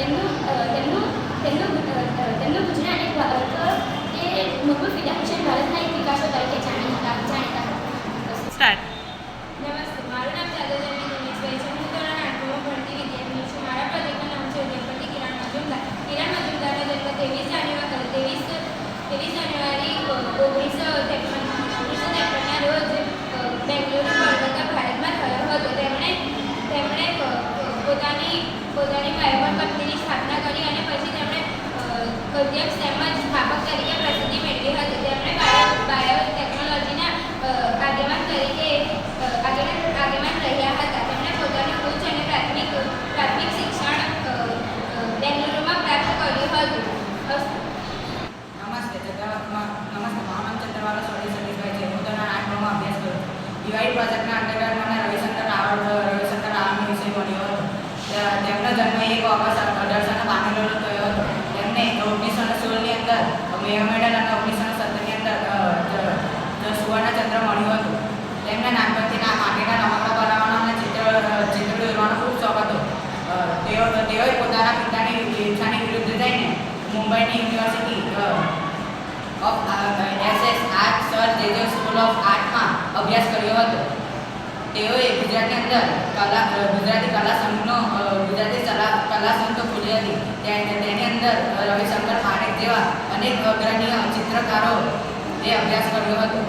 તેમનું તેમનું તેમનું તેમનું ગુજરાત એક વર્ક એ મૂળભૂત વિદ્યાભૂષણ ભારતના એક વિકાસો તરીકે જાણીતા જાણીતા. સ્ટાર્ટ. નમસ્તે મારું નામ ચાંદાજાની દિનેશભાઈ છે. હું ધોરણ આઠમાં ભણતી વિદ્યાર્થી છું. મારા પ્રોજેક્ટનું નામ છે. ઉદ્યોગપતિ કિરણ મજુમદાર. કિરણ મજુમદારનો જન્મ ત્રેવીસ જાન્યુઆરી ત્રેવીસ ત્રેવીસ જાન્યુઆરી ઓગણીસો ઓગણીસો ત્રેપનના રોજ બેંગ્લોરના ભારતમાં થયો હતો. તેમણે તેમણે પોતાની પોતાની વાયવન કંપનીની સ્થાપના કરી અને પછી તેમણે અધ્યક્ષ તેમજ સ્થાપક તરીકે પ્રસિદ્ધિ મેળવી હતી. તેમણે બાયો ટેકનોલોજીના આગેવાન તરીકે આગેવાન રહ્યા હતા. તેમણે પોતાનું ઉચ્ચ અને પ્રાથમિક પ્રાથમિક શિક્ષણ બેંગલુરુમાં પ્રાપ્ત કર્યું હતું. નમસ્તે નમસ્તે. નામ સોરી સતીશભાઈ છે. હું ધોરણ આઠમાં અભ્યાસ કરું છું. દિવાળી પ્રોજેક્ટના અંતર્ગત મને રવિશંકર રાવળ રવિશંકર રાવળનો વિષય મળ્યો હતો તે- તેમનો જન્મ એક ઓગસ્ટ અઢારસો બાણુંનો થયો હતો તેમને ઓગણીસો ને સોળની અંદર મેયર મેડલ અને ઓગણીસો ને સત્તરની અંદર સુવર્ણ ચંદ્ર મળ્યું હતું. તેમના નામ તેમને નાનપણથી ના માટીના રમકડા બનાવવાનો અને ચિત્ર ચિત્ર દોરવાનો ખૂબ શોખ હતો. તેઓ, તેઓએ પોતાના પિતાની ઈચ્છાની વિરુદ્ધ જઈને મુંબઈની university of SS art sir JJ school of આર્ટમાં અભ્યાસ કર્યો હતો. તેઓએ ગુજરાતની અંદર કલા ગુજરાતી કલા સંઘનો ગુજરાતી કલા કલા સંઘ ખોલી હતી. તેની અંદર રવિશંકર પારેખ જેવા અનેક અગ્રણીય ચિત્રકારો એ અભ્યાસ કર્યો હતો.